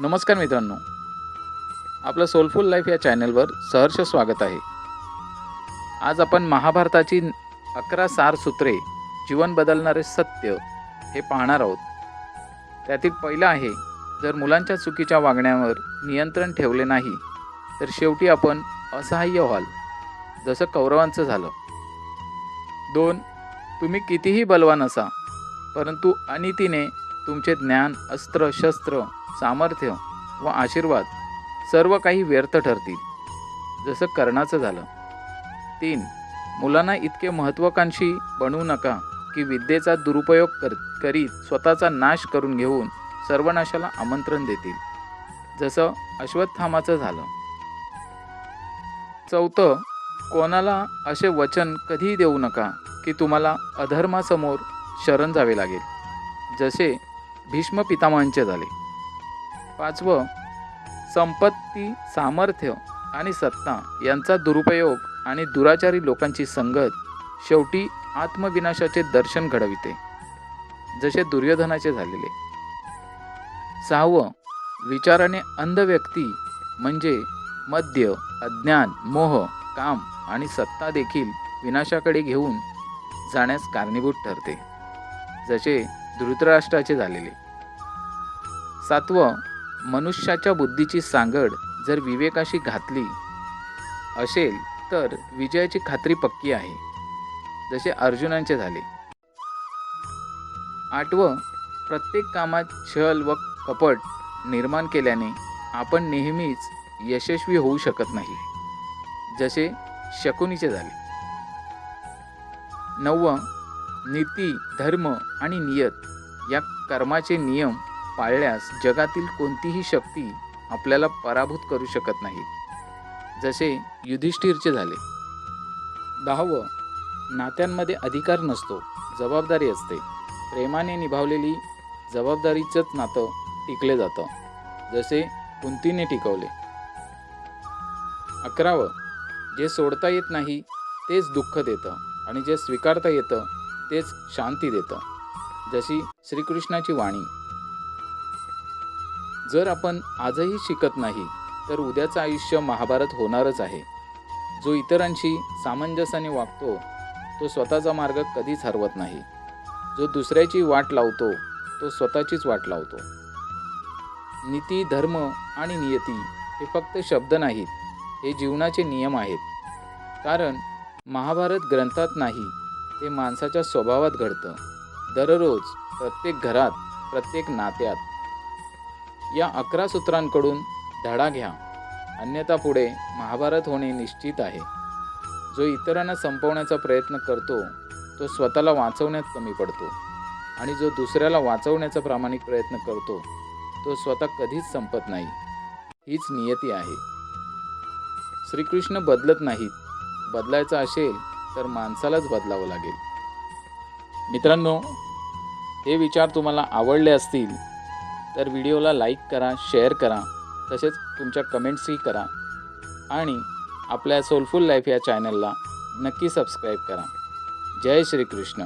नमस्कार मित्रांनो. आपलं सोलफुल लाईफ या चॅनलवर सहर्ष स्वागत आहे. आज आपण महाभारताची अकरा सार सूत्रे जीवन बदलणारे सत्य हे पाहणार आहोत. त्यातील पहिलं आहे जर मुलांच्या चुकीच्या वागण्यावर नियंत्रण ठेवले नाही तर शेवटी आपण असहाय्य व्हाल जसं कौरवांचं झालं. दोन तुम्ही कितीही बलवान असा परंतु अनितीने तुमचे ज्ञान अस्त्र शस्त्र सामर्थ्य व आशीर्वाद सर्व काही व्यर्थ ठरतील. जसं कर्णाचं झालं. तीन मुलांना इतके महत्त्वाकांक्षी बनवू नका की विद्येचा दुरुपयोग कर करीत स्वतःचा नाश करून घेऊन सर्वनाशाला आमंत्रण देतील. जसं अश्वत्थामाचं झालं. चौथं कोणाला असे वचन कधीही देऊ नका की तुम्हाला अधर्मासमोर शरण जावे लागेल. जसे भीष्म पितामहांचे झाले. पाचवं संपत्ती सामर्थ्य आणि सत्ता यांचा दुरुपयोग आणि दुराचारी लोकांची संगत शेवटी आत्मविनाशाचे दर्शन घडविते. जसे दुर्योधनाचे झालेले. सहावं विचाराने अंध व्यक्ती म्हणजे मद्य अज्ञान मोह काम आणि सत्ता देखील विनाशाकडे घेऊन जाण्यास कारणीभूत ठरते. जसे धृतराष्ट्राचे झालेले. सातवं मनुष्याच्या बुद्धीची सांगड जर विवेकाशी घातली असेल तर विजयाची खात्री पक्की आहे. जसे अर्जुनांचे झाले. आठवं प्रत्येक कामात छल व कपट निर्माण केल्याने आपण नेहमीच यशस्वी होऊ शकत नाही. जसे शकुनीचे झाले. नववं नीती धर्म आणि नियत या कर्माचे नियम पाळल्यास जगातील कोणतीही शक्ती आपल्याला पराभूत करू शकत नाही. जसे युधिष्ठिरचे झाले. दहावं नात्यांमध्ये अधिकार नसतो जबाबदारी असते. प्रेमाने निभावलेली जबाबदारीचंच नातं टिकले जातं जसे कुंतीने टिकवले. अकरावं जे सोडता येत नाही तेच दुःख देतं आणि जे स्वीकारता येतं तेच शांती देतं. जशी श्रीकृष्णाची वाणी जर आपण आजही शिकत नाही तर उद्याचं आयुष्य महाभारत होणारच आहे. जो इतरांशी सामंजस्याने वागतो तो स्वतःचा मार्ग कधीच हरवत नाही. जो दुसऱ्याची वाट लावतो तो स्वतःचीच वाट लावतो. नीती धर्म आणि नियती हे फक्त शब्द नाहीत हे जीवनाचे नियम आहेत. कारण महाभारत ग्रंथात नाही ते माणसाच्या स्वभावात घडतं. दररोज प्रत्येक घरात प्रत्येक नात्यात या अकरा सूत्रांकडून धडा घ्या. अन्यथा पुढे महाभारत होणे निश्चित आहे. जो इतरांना संपवण्याचा प्रयत्न करतो तो स्वतःला वाचवण्यात कमी पडतो. आणि जो दुसऱ्याला वाचवण्याचा प्रामाणिक प्रयत्न करतो तो स्वतः कधीच संपत नाही. हीच नियती आहे. श्रीकृष्ण बदलत नाहीत. बदलायचं असेल तर माणसालाच बदलावं लागेल. मित्रांनो हे विचार तुम्हाला आवडले असतील तर व्हिडिओला लाईक करा शेअर करा तसेच तुमच्या कमेंट्सही करा. आणि आपल्या सोलफुल लाईफ या चॅनलला नक्की सबस्क्राईब करा. जय श्रीकृष्ण.